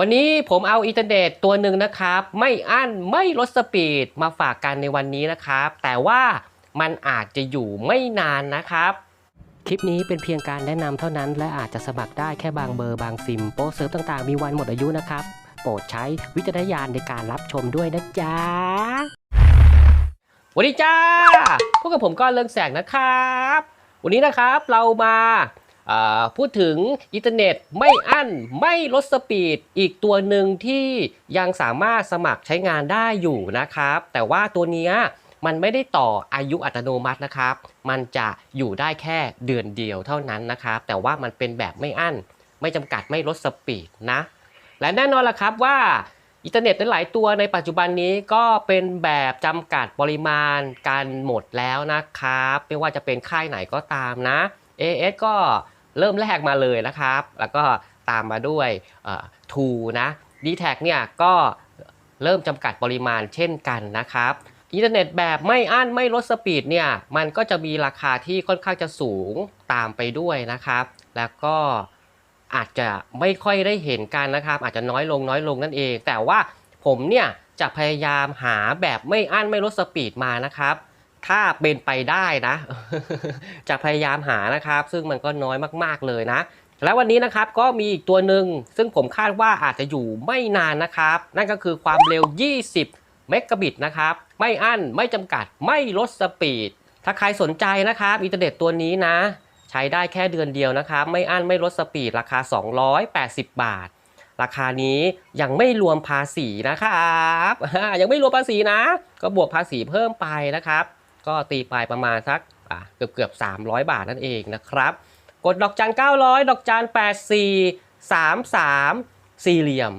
วันนี้ผมเอาอินเทอร์เน็ตตัวหนึ่งนะครับ ไม่อั้นไม่ลดสปีดมาฝากกันในวันนี้นะครับ แต่ว่ามันอาจจะอยู่ไม่นานนะครับ คลิปนี้เป็นเพียงการแนะนำเท่านั้น และอาจจะสมัครได้แค่บางเบอร์บางซิมโปรเซิร์ฟต่างๆ มีวันหมดอายุนะครับ โปรดใช้วิจารณญาณในการรับชมด้วยนะจ๊ะวัสดีจ้าพวกกับผมก็เลิงแสงนะครับ วันนี้นะครับเรามา พูดถึงอินเทอร์เน็ตไม่อั้นไม่ลดสปีด อีกตัวหนึ่งที่ยังสามารถสมัครใช้งานได้อยู่นะครับ แต่ว่าตัวนี้มันไม่ได้ต่ออายุอัตโนมัตินะครับ มันจะอยู่ได้แค่เดือนเดียวเท่านั้นนะครับ แต่ว่ามันเป็นแบบไม่อั้น ไม่จำกัดไม่ลดสปีดนะ และแน่นอนละครับว่าอินเทอร์เน็ตหลายตัวในปัจจุบันนี้ก็เป็นแบบจำกัดปริมาณการหมดแล้วนะครับ ไม่ว่าจะเป็นค่ายไหนก็ตามนะ AS ก็ เริ่มแรกมาเลยนะครับ แล้วก็ตามมาด้วยทูนะ d t แท็เนี่ยก็เริ่มจำกัดปริมาณเช่นกันนะครับอินเทอร์เน็ตแบบไม่อั้นไม่ลดสปีดเนี่ยมันก็จะมีราคาที่ค่อนข้างจะสูงตามไปด้วยนะครับ แล้วก็อาจจะไม่ค่อยได้เห็นกันนะครับ อาจจะน้อยลงน้อยลงนั่นเอง แต่ว่าผมเนี่ยจะพยายามหาแบบไม่อั้นไม่ลดสปีดมานะครับ ถ้าเป็นไปได้นะ จะพยายามหานะครับ ซึ่งมันก็น้อยมากๆเลยนะ แล้ววันนี้นะครับก็มีอีกตัวหนึ่งซึ่งผมคาดว่าอาจจะอยู่ไม่นานนะครับ นั่นก็คือความเร็ว 20 เมกะบิตนะครับ ไม่อั้นไม่จำกัดไม่ลดสปีด ถ้าใครสนใจนะครับ อินเทอร์เน็ตตัวนี้นะ ใช้ได้แค่เดือนเดียวนะครับ ไม่อั้นไม่ลดสปีดราคา 280 บาทราคานี้ยังไม่รวมภาษีนะครับ ยังไม่รวมภาษีนะ ก็บวกภาษีเพิ่มไปนะครับ ก็ตีไปประมาณสักเกือบเกือบ300 บาทนั่นเองนะครับ กดดอกจัน 900 ดอกจัน 84 33 สี่เหลี่ยม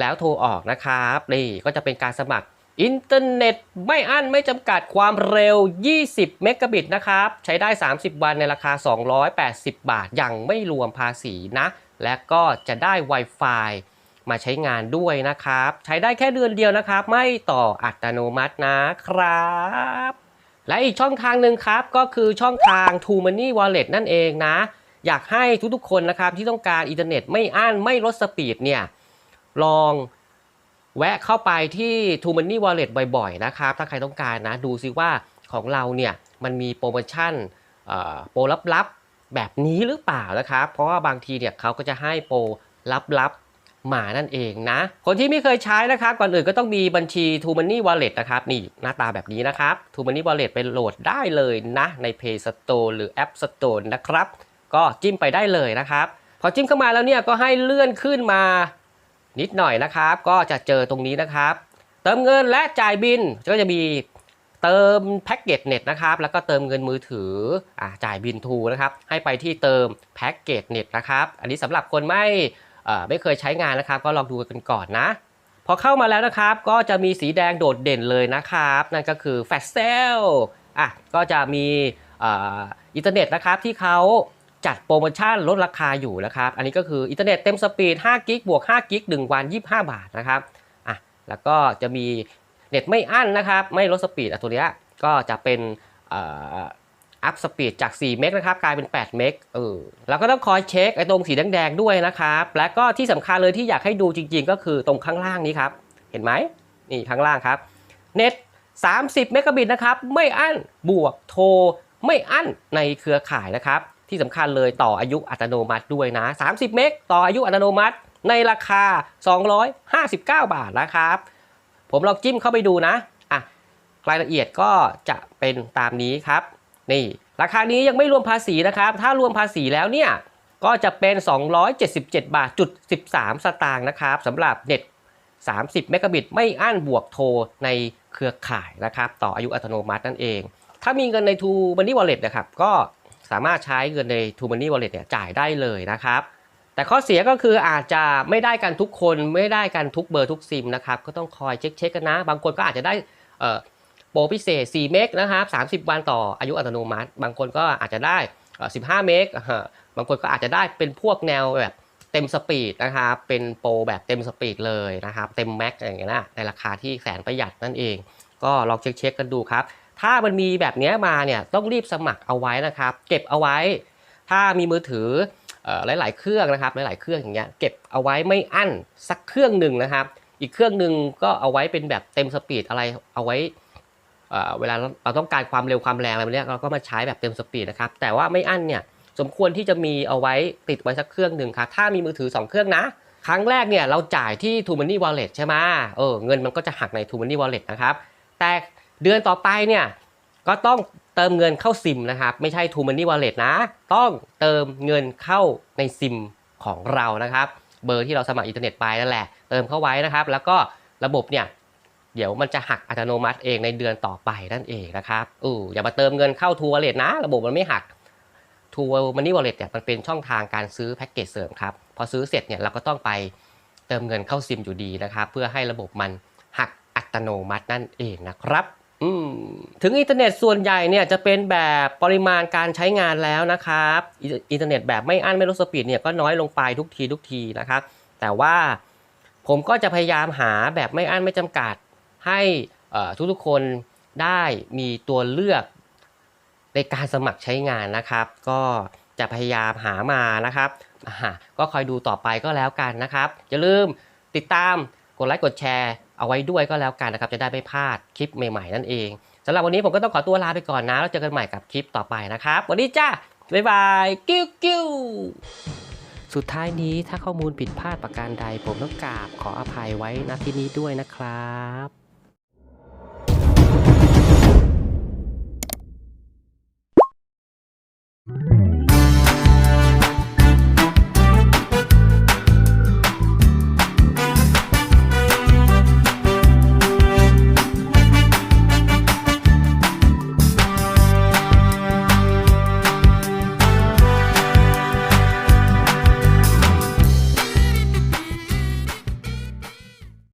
แล้วโทรออกนะครับนี่ก็จะเป็นการสมัครอินเทอร์เน็ตไม่อั้นไม่จำกัดความเร็ว 20 เมกะบิตนะครับ ใช้ได้ 30 วันในราคา 280 บาท ยังไม่รวมภาษีนะ และก็จะได้ Wi-Fi มาใช้งานด้วยนะครับ ใช้ได้แค่เดือนเดียวนะครับ ไม่ต่ออัตโนมัตินะครับ และอีกช่องทางหนึ่งครับก็คือช่องทาง t o Money Wallet นั่นเองนะ อยากให้ทุกๆคนนะครับที่ต้องการอินเทอร์เน็ตไม่อั้นไม่ลดสปีดเนี่ยลองแวะเข้าไปที่ t o Money Wallet บ่อยๆนะครับ ถ้าใครต้องการนะดูซิว่าของเราเนี่ยมันมีโปรโมชั่นโปรลับๆแบบนี้หรือเปล่านะครับ เพราะว่าบางทีเนี่ยเขาก็จะให้โปรลับๆ มานั่นเองนะ คนที่ไม่เคยใช้นะครับ ก่อนอื่นก็ต้องมีบัญชี t o Money Wallet นะครับ นี่หน้าตาแบบนี้นะครับ t o Money Wallet ไปโหลดได้เลยนะ ใน Play Store หรือ App Store นะครับ ก็จิ้มไปได้เลยนะครับ พอจิ้มเข้ามาแล้วเนี่ยก็ให้เลื่อนขึ้นมานิดหน่อยนะครับ ก็จะเจอตรงนี้นะครับ เติมเงินและจ่ายบินก็จะมีเติมแพ็กเกจเน็ตนะครับ แล้วก็เติมเงินมือถืออ่าจ่ายบินทูนะครับ ให้ไปที่เติมแพ็กเกจเน็ตนะครับ อันนี้สำหรับคนไม่ ไม่เคยใช้งานนะครับ ก็ลองดูกันก่อนนะ พอเข้ามาแล้วนะครับ ก็จะมีสีแดงโดดเด่นเลยนะครับ นั่นก็คือแฟลชเซลอะก็จะมีอินเทอร์เน็ตนะครับที่เขาจัดโปรโมชั่นลดราคาอยู่นะครับ อันนี้ก็คืออินเทอร์เน็ตเต็มสปีด5กิกบวก5กิก1วัน 25 บาทนะครับอะแล้วก็จะมีเน็ตไม่อั้นนะครับ ไม่ลดสปีดอะตัวเนี้ยก็จะเป็น อัพสปีดจาก 4 เมกนะครับกลายเป็น 8 เมกเออแล้วก็ต้องคอยเช็คไอ้ตรงสีแดงๆด้วยนะครับและก็ที่สำคัญเลยที่อยากให้ดูจริง ๆ ก็คือตรงข้างล่างนี้ครับ เห็นไหมนี่ข้างล่างครับเน็ต30 เมกะบิตนะครับไม่อั้นบวกโทร ไม่อั้นในเครือข่ายนะครับ ที่สำคัญเลยต่ออายุอัตโนมัติด้วยนะ 30 เมกต่ออายุอัตโนมัติในราคา 259 บาทนะครับ ผมลองจิ้มเข้าไปดูนะอะรายละเอียดก็จะเป็นตามนี้ครับ นี่ ราคานี้ยังไม่รวมภาษีนะครับ ถ้ารวมภาษีแล้วเนี่ย ก็จะเป็น 277 บาทจุด13 สตางค์นะครับสำหรับเน็ต30 เมกะบิตไม่อั้นบวกโทรในเครือข่ายนะครับ ต่ออายุอัตโนมัตินั่นเอง ถ้ามีเงินใน t ู Money Wallet นะครับ ก็สามารถใช้เงินใน t ู Money Wallet เนี่ยจ่ายได้เลยนะครับ แต่ข้อเสียก็คืออาจจะไม่ได้กันทุกคนไม่ได้กันทุกเบอร์ทุกซิมนะครับ ก็ต้องคอยเช็คเช็คกันนะ บางคนก็อาจจะได้ โปรพิเศษ 4 เมกนะครับ30 วันต่ออายุอัตโนมัติ บางคนก็อาจจะได้ 15 เมกบางคนก็อาจจะได้เป็นพวกแนวแบบเต็มสปีดนะครับเป็นโปรแบบเต็มสปีดเลยนะครับเต็มแม็กอย่างเงี้ยนะในราคาที่แสนประหยัดนั่นเอง ก็ลองเช็คเช็คกันดูครับ ถ้ามันมีแบบเนี้ยมาเนี่ยต้องรีบสมัครเอาไว้นะครับ เก็บเอาไว้ ถ้ามีมือถือเอ่อหลายๆเครื่องนะครับหลายๆเครื่องอย่างเงี้ยเก็บเอาไว้ไม่อั้นสักเครื่องหนึ่งนะครับ อีกเครื่องหนึ่งก็เอาไว้เป็นแบบเต็มสปีดอะไรเอาไว้ เวลาเราต้องการความเร็วความแรงอะไรแบบเนี้ยเราก็มาใช้แบบเต็มสปีดนะครับ แต่ว่าไม่อั้นเนี่ยสมควรที่จะมีเอาไว้ติดไว้สักเครื่องหนึ่งครับถ้ามีมือถือ 2 เครื่องนะ ครั้งแรกเนี่ยเราจ่ายที่ t ูมันนี่ Wallet ใช่ไหมเออเงินมันก็จะหักใน t ูมันนี่ Wallet นะครับแต่เดือนต่อไปเนี่ยก็ต้องเติมเงินเข้าซิมนะครับ ไม่ใช่ t ูมันนี่ Wallet นะ ต้องเติมเงินเข้าในซิมของเรานะครับ เบอร์ที่เราสมัครอินเทอร์เน็ตไปนั่นแหละ เติมเข้าไว้นะครับ แล้วก็ระบบเนี่ย เดี๋ยวมันจะหักอัตโนมัติเองในเดือนต่อไปนั่นเองนะครับอืออย่ามาเติมเงินเข้าทูวอลเล็ตนะ ระบบมันไม่หักทูมันนี่วอลเล็ตเนี่ยมันเป็นช่องทางการซื้อแพ็กเกจเสริมครับ พอซื้อเสร็จเนี่ยเราก็ต้องไปเติมเงินเข้าซิมอยู่ดีนะครับเพื่อให้ระบบมันหักอัตโนมัตินั่นเองนะครับอืมถึงอินเทอร์เน็ตส่วนใหญ่เนี่ยจะเป็นแบบปริมาณการใช้งานแล้วนะครับอินเทอร์เน็ตแบบไม่อั้นไม่ลดสปีดเนี่ยก็น้อยลงไปทุกทีทุกทีนะครับ แต่ว่าผมก็จะพยายามหาแบบไม่อั้นไม่จำกัด ให้ทุกๆคนได้มีตัวเลือกในการสมัครใช้งานนะครับ ก็จะพยายามหามานะครับอ่าก็คอยดูต่อไปก็แล้วกันนะครับ อย่าลืมติดตามกดไลค์กดแชร์เอาไว้ด้วยก็แล้วกันนะครับ จะได้ไม่พลาดคลิปใหม่ๆนั่นเองสำหรับวันนี้ผมก็ต้องขอตัวลาไปก่อนนะ แล้วเจอกันใหม่กับคลิปต่อไปนะครับ วันนี้จ้าบ๊ายบาย กิ้วกิ้วสุดท้ายนี้ถ้าข้อมูลผิดพลาดประการใดผมต้องกราบขออภัยไว้ณที่นี้ด้วยนะครับ